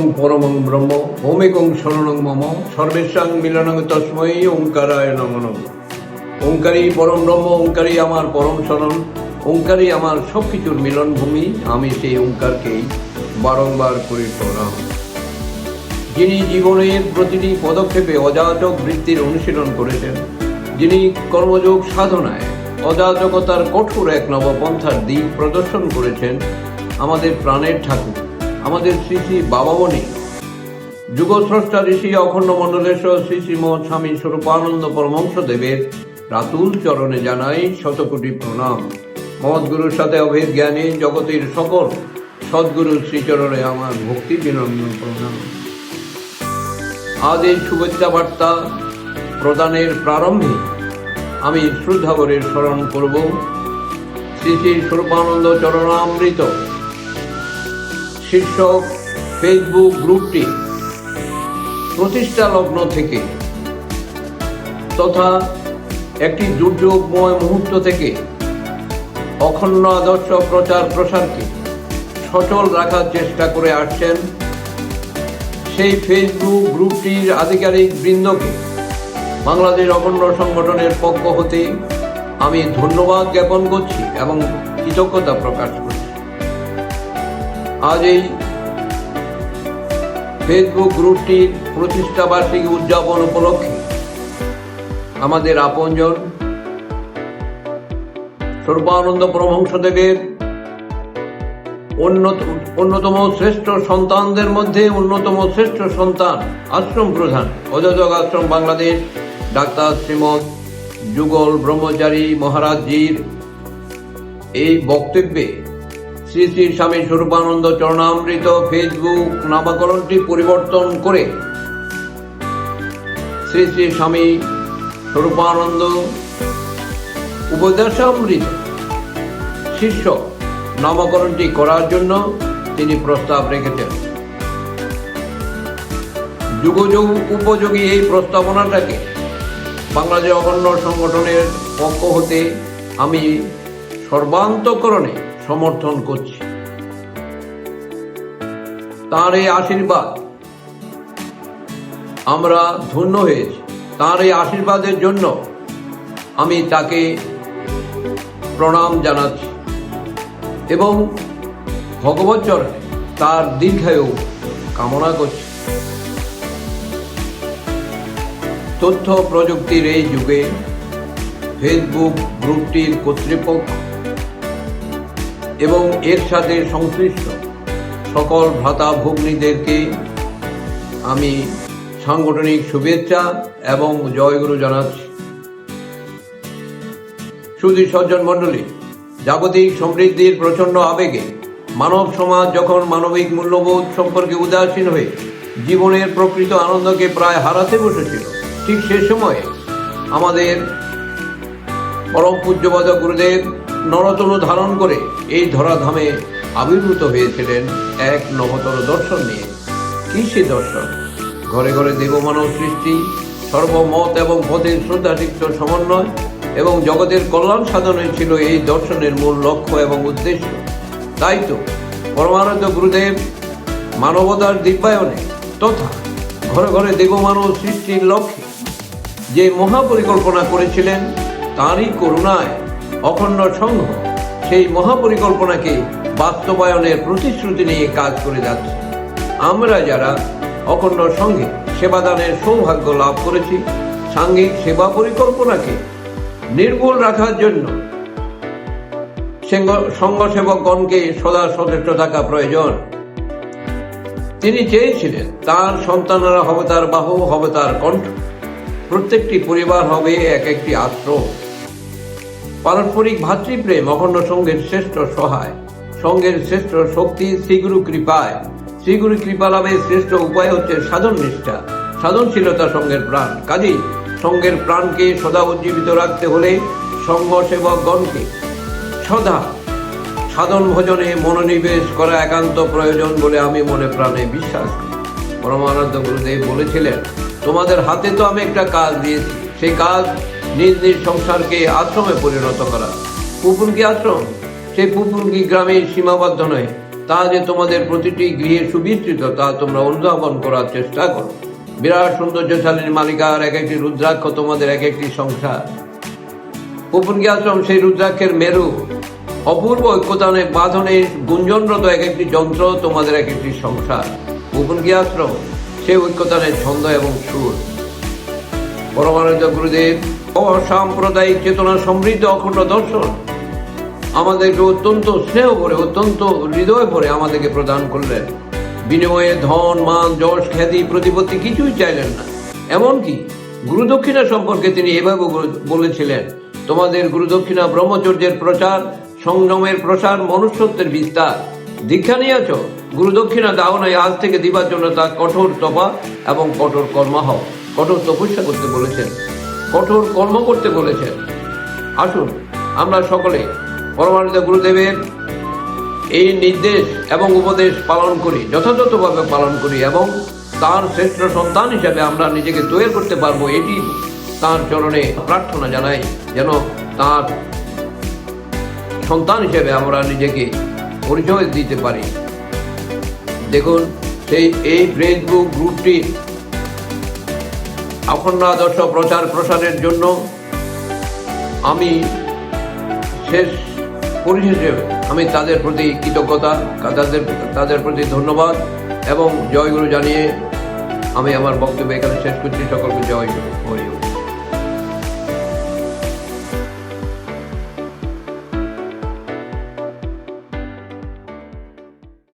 সত্যং পরমং ব্রহ্ম ওমেকং শরণং মম সর্বেশাং মিলনং তস্মৈ ওঙ্কারায় নম নম ওঙ্কারই পরম ব্রহ্ম ওঙ্কারই আমার পরম শরণ, ওঙ্কারই আমার সব কিছুর মিলনভূমি, আমি সেই ওঙ্কারকেই বারংবার করি প্রণাম। যিনি জীবনের প্রতিটি পদক্ষেপে অযাচক বৃত্তির অনুশীলন করেছেন, যিনি কর্মযোগ সাধনায় অযাচকতার কঠোর এক নবপন্থার দিক প্রদর্শন করেছেন, আমাদের প্রাণের ঠাকুর। আমাদের শ্রী শ্রী বাবা বাবামণি যুগস্রষ্টা ঋষি অখণ্ড মণ্ডলেশ্বর শ্রী শ্রীমৎ স্বামী স্বরূপানন্দ পরমংশ দেবের রাতুল চরণে জানাই শতকোটি প্রণাম। মহৎগুরুর সাথে অভেদ জ্ঞানে জগতের সকল সদ্গুরুর শ্রীচরণে আমার ভক্তি বিনম্র প্রণাম। আজ এই শুভেচ্ছা বার্তা প্রদানের প্রারম্ভে আমি শ্রদ্ধাভরের স্মরণ করব। শ্রী শ্রী স্বরূপানন্দ চরণামৃত শীর্ষক ফেসবুক গ্রুপটি প্রতিষ্ঠা লগ্ন থেকে তথা একটি দুর্যোগময় মুহূর্ত থেকে অখণ্ড আদর্শ প্রচার প্রসারকে সচল রাখার চেষ্টা করে আসছেন সেই ফেসবুক গ্রুপটির আধিকারিক বৃন্দকে বাংলাদেশ অখণ্ড সংগঠনের পক্ষ হতে আমি ধন্যবাদ জ্ঞাপন করছি এবং কৃতজ্ঞতা প্রকাশ করছি আজ এই ফেসবুক গ্রুপটির প্রতিষ্ঠা বার্ষিকী উদযাপন উপলক্ষে আমাদের আপনজন সর্বানন্দ পরমহংসদেবের অন্যত অন্যতম শ্রেষ্ঠ সন্তানদের মধ্যে অন্যতম শ্রেষ্ঠ সন্তান আশ্রম প্রধান, অযোজক আশ্রম বাংলাদেশ, ডাক্তার শ্রীমৎ যুগল ব্রহ্মচারী মহারাজজির এই বক্তব্যে শ্রী শ্রী স্বামী স্বরূপানন্দ চরণামৃত ফেসবুক নামাকরণটি পরিবর্তন করে শ্রী শ্রী স্বামী স্বরূপানন্দ উপদেশামৃত শীর্ষ নামকরণটি করার জন্য তিনি প্রস্তাব রেখেছেন। যুগযুগ উপযোগী এই প্রস্তাবনাটাকে বাংলাদেশ অখণ্ড সংগঠনের পক্ষ হতে আমি সর্বান্তকরণে সমর্থন করছি। তার এই আশীর্বাদ আমরা ধন্য হয়েছি। তার এই আশীর্বাদের জন্য আমি তাকে প্রণাম জানাচ্ছি এবং ভগবত চরণে তার দীর্ঘায়ু কামনা করছি। তথ্য প্রযুক্তির এই যুগে ফেসবুক গ্রুপটির কর্তৃপক্ষ এবং এর সাথে সংশ্লিষ্ট সকল ভ্রাতা ভগ্নীদেরকে আমি সাংগঠনিক শুভেচ্ছা এবং জয়গুরু জানাচ্ছি। সুধী সজ্জন মণ্ডলী, জাগতিক সমৃদ্ধির প্রচণ্ড আবেগে মানব সমাজ যখন মানবিক মূল্যবোধ সম্পর্কে উদাসীন হয়ে জীবনের প্রকৃত আনন্দকে প্রায় হারাতে বসেছিল, ঠিক সে সময়ে আমাদের পরম পূজ্যপদ গুরুদেব নরতনু ধারণ করে এই ধরাধামে আবির্ভূত হয়েছিলেন এক নবতর দর্শন নিয়ে। কি সে দর্শন? ঘরে ঘরে দেবমানব সৃষ্টি, সর্বমত এবং পথের শ্রদ্ধাসিক্ত সমন্বয় এবং জগতের কল্যাণ সাধনই ছিল এই দর্শনের মূল লক্ষ্য এবং উদ্দেশ্য। তাই তো পরমানন্দ গুরুদেব মানবতার দিব্যায়নে তথা ঘরে ঘরে দেবমানব সৃষ্টির লক্ষ্যে যে মহাপরিকল্পনা করেছিলেন, তারই করুণায় অখণ্ড সংঘ সেই মহাপরিকল্পনাকে বাস্তবায়নের প্রতিশ্রুতি নিয়ে কাজ করে যাচ্ছে। আমরা যারা অখণ্ড সঙ্গে সেবাদানের সৌভাগ্য লাভ করেছি, সাংঘিক সেবা পরিকল্পনাকে নির্মূল রাখার জন্য সংঘ সেবকগণকে সদা সচেষ্ট থাকা প্রয়োজন। তিনি চেয়েছিলেন, তার সন্তানেরা হবে তার বাহু, হবে তার কণ্ঠ। প্রত্যেকটি পরিবার হবে এক একটি আশ্রম। পারস্পরিক ভাতৃপ্রেম অখণ্ড সঙ্গের শ্রেষ্ঠ সহায়। সঙ্গের শ্রেষ্ঠ শক্তি শ্রীগুরু কৃপায়। শ্রীগুরু কৃপা লাভের শ্রেষ্ঠ উপায় হচ্ছে সাধন নিষ্ঠা। সাধনশীলতা সঙ্গের প্রাণ। কাজেই সঙ্গের প্রাণকে সদা উজ্জীবিত রাখতে হলে সঙ্গ সেবকগণকে সদা সাধন ভজনে মনোনিবেশ করা একান্ত প্রয়োজন বলে আমি মনে প্রাণে বিশ্বাস করি। পরমানন্দ গুরুদেব বলেছিলেন, তোমাদের হাতে তো আমি একটা কাজ দিয়েছি। সেই কাজ নিজ নিজ সংসারকে আশ্রমে পরিণত করা। পুপুনকি আশ্রম? সেই পুপুনকি গ্রামে সীমাবদ্ধ নয়। তা যে তোমাদের প্রতিটি গৃহে সুবিস্তৃত, তা তোমরা অনুধাবন করার চেষ্টা করো। বিরাট সৌন্দর্যশালীর মালিকার এক একটি রুদ্রাক্ষ তোমাদের এক একটি সংসার উপনগী আশ্রম? সেই রুদ্রাক্ষের মেরু। অপূর্ব ঐক্যতানে বাঁধনে গুঞ্জনরত এক একটি যন্ত্র তোমাদের এক একটি সংসার উপনগী আশ্রম? সেই ঐক্যতানের ছন্দ এবং সুর। পরমানন্দ গুরুদেব অসাম্প্রদায়িক চেতনা সমৃদ্ধ অখণ্ড দর্শন আমাদেরকে অত্যন্ত স্নেহ করে, অত্যন্ত হৃদয় ভরে আমাদেরকে প্রদান করলেন। বিনিময়ে ধন, মান, যশ, খ্যাতি, প্রতিপত্তি কিছুই চাইলেন না। এমনকি গুরুদক্ষিণা সম্পর্কে তিনি এভাবে বলেছিলেন, তোমাদের গুরুদক্ষিণা ব্রহ্মচর্যের প্রচার সংযমের প্রসার, মনুষ্যত্বের বিস্তার। দীক্ষা নিয়ে নিয়েছ? গুরুদক্ষিণা দাও নাই, আজ থেকে দিবার জন্য তা কঠোর তপা এবং কঠোর কর্ম হও। কঠোর তপস্যা করতে বলেছেন। কঠোর কর্ম করতে বলেছেন। আসুন, আমরা সকলে পরমানন্দ গুরুদেবের এই নির্দেশ এবং উপদেশ পালন করি, যথাযথভাবে পালন করি এবং তার শ্রেষ্ঠ সন্তান হিসাবে আমরা নিজেকে তৈরি করতে পারব, এটি তার চরণে প্রার্থনা জানাই, যেন তার সন্তান হিসেবে আমরা নিজেকে পরিচয় দিতে পারি। দেখুন, সেই এই ফেসবুক গ্রুপটির অখণ্ড আদর্শ প্রচার প্রসারের জন্য আমি শেষ পরিশেষে আমি তাদের প্রতি কৃতজ্ঞতা, তাদের তাদের প্রতি ধন্যবাদ এবং জয়গুরু জানিয়ে আমি আমার বক্তব্য এখানে শেষ করছি। সকলকে জয় হরি।